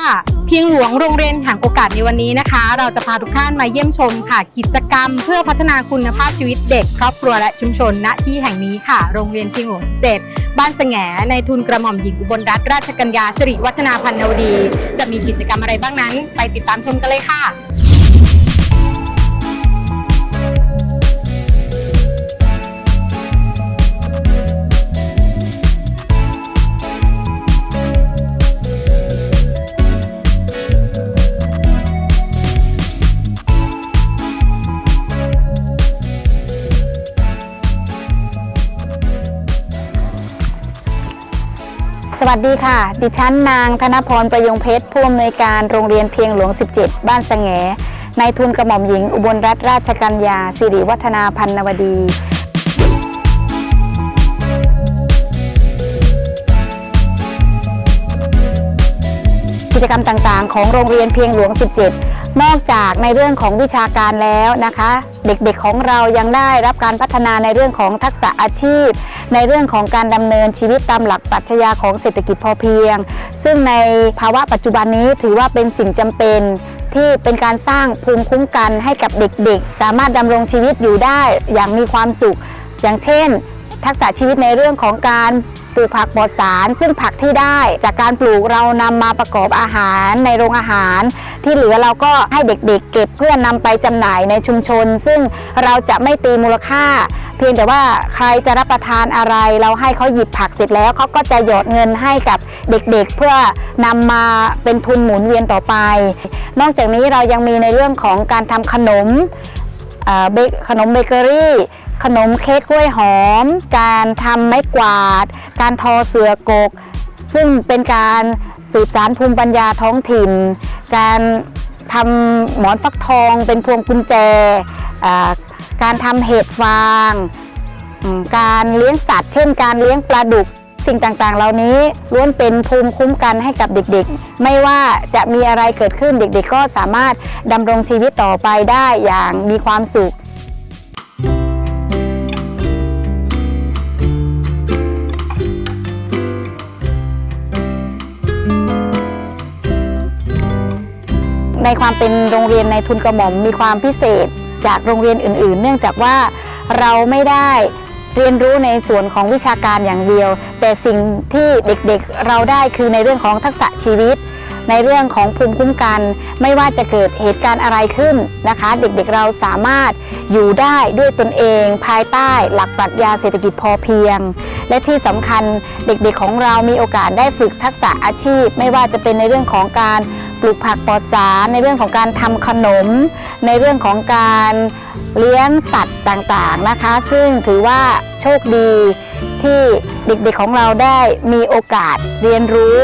ค่ะ เพียงหลวงโรงเรียนแห่งโอกาสในวันนี้นะคะ เราจะพาทุกท่านมาเยี่ยมชมค่ะ กิจกรรมเพื่อพัฒนาคุณภาพชีวิตเด็ก ครอบครัวและชุมชนณที่แห่งนี้ค่ะ โรงเรียนเพียงหลวง 17 บ้านสแงในทุนกระหม่อมหญิงอุบลรัตนราชกัญญาสิริวัฒนาพันนวดี จะมีกิจกรรมอะไรบ้างนั้น ไปติดตามชมกันเลยค่ะ สวัสดีค่ะ ดิฉันนางธนพรประยงเพชรผู้อำนวยการโรงเรียนเพียงหลวง 17 บ้านสแงในทุนกระหม่อมหญิง อุบลรัตนราชกัญญาสิริวัฒนาพันนวดี กิจกรรมต่างๆ ของโรงเรียนเพียงหลวง 17 นอกจากในเรื่องของวิชาการแล้วนะคะ เด็กๆของเรายังได้รับการพัฒนาในเรื่องของทักษะอาชีพ ในเรื่องของการดำเนินชีวิตตามหลักปรัชญาของเศรษฐกิจพอเพียง ซึ่งในภาวะปัจจุบันนี้ถือว่าเป็นสิ่งจำเป็นที่เป็นการสร้างภูมิคุ้มกันให้กับเด็กๆ สามารถดำรงชีวิตอยู่ได้อย่างมีความสุข อย่างเช่น ทักษะชีวิตในเรื่องของการปลูกผักปลอดสาร ซึ่งผักที่ได้จากการปลูกเรานำมาประกอบอาหารในโรงอาหาร ที่เหลือเราก็ให้เด็กๆ เก็บเพื่อนำไปจำหน่ายในชุมชน ซึ่งเราจะไม่ตีมูลค่า เพียงแต่ว่าใครจะรับประทานอะไร เราให้เขาหยิบผักเสร็จแล้วเขาก็จะหยอดเงินให้กับเด็กๆ เพื่อนำมาเป็นทุนหมุนเวียนต่อไป นอกจากนี้เรายังมีในเรื่องของการทำขนมขนมเบเกอรี่ ขนมเค้กกล้วยหอม การทำไม้กวาด การทอเสือกก ซึ่งเป็นการสืบสารภูมิปัญญาท้องถิ่น การทำหมอนฟักทองเป็นพวงกุญแจ การทำเห็ดฟาง การเลี้ยงสัตว์ เช่น การเลี้ยงปลาดุก สิ่งต่างๆ เหล่านี้ล้วนเป็นภูมิคุ้มกันให้กับเด็กๆ ไม่ว่าจะมีอะไรเกิดขึ้นเด็กๆ ก็สามารถดำรงชีวิตต่อไปได้อย่างมีความสุข ในความเป็นโรงเรียนในทุนกระหม่อมมีความพิเศษจากโรงเรียนอื่น ๆ เนื่องจากว่าเราไม่ได้เรียนรู้ในส่วนของวิชาการอย่างเดียว แต่สิ่งที่เด็กๆเราได้คือในเรื่องของทักษะชีวิต ในเรื่องของภูมิคุ้มกัน ไม่ว่าจะเกิดเหตุการณ์อะไรขึ้นนะคะ เด็กๆเราสามารถอยู่ได้ด้วยตนเอง ภายใต้หลักปรัชญาเศรษฐกิจพอเพียง และที่สำคัญเด็กๆของเรามีโอกาสได้ฝึกทักษะอาชีพ ไม่ว่าจะเป็นในเรื่องของการ ปลูกผักปลอดสารในเรื่องของการทำขนม ในเรื่องของการเลี้ยงสัตว์ต่างๆนะคะ ซึ่งถือว่าโชคดีที่เด็กๆของเราได้มีโอกาสเรียนรู้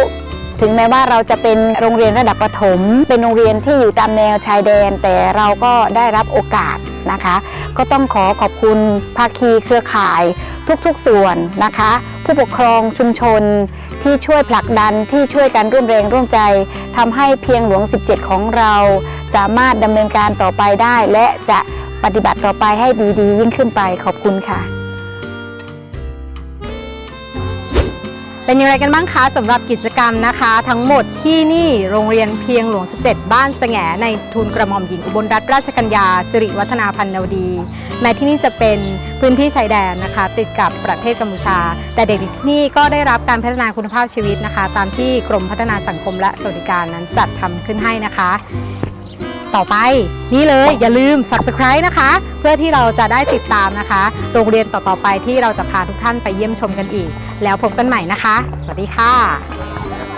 ถึงแม้ว่าเราจะเป็นโรงเรียนระดับประถม เป็นโรงเรียนที่อยู่ตามแนวชายแดน แต่เราก็ได้รับโอกาสนะคะ ก็ต้องขอขอบคุณภาคีเครือข่ายทุกๆส่วนนะคะ ผู้ปกครองชุมชน ที่ช่วยผลักดันที่ช่วยกันร่วมแรงร่วมใจทำให้เพียงหลวง 17 ของเรา สามารถดำเนินการต่อไปได้ และจะปฏิบัติต่อไปให้ดีๆ ยิ่งขึ้นไปขอบคุณค่ะ เป็นอย่างไรกันบ้างคะสำหรับกิจกรรมนะคะ ทั้งหมดที่นี่โรงเรียนเพียงหลวง 17 บ้านสแงในทุนกระหม่อมหญิงอุบลรัตนราชกัญญาสิริวัฒนาพันนวดีแม้ที่นี่จะเป็นพื้นที่ชายแดนนะคะ ติดกับประเทศกัมพูชา แต่เด็กที่นี่ก็ได้รับการพัฒนาคุณภาพชีวิตนะคะ ตามที่กรมพัฒนาสังคมและสวัสดิการนั้นจัดทำขึ้นให้นะคะ ต่อไป นี่เลยอย่าลืม subscribe นะคะ เพื่อที่เราจะได้ติดตามนะคะ โรงเรียนต่อๆไปที่เราจะพาทุกท่านไปเยี่ยมชมกันอีก แล้วพบกันใหม่นะคะ สวัสดีค่ะ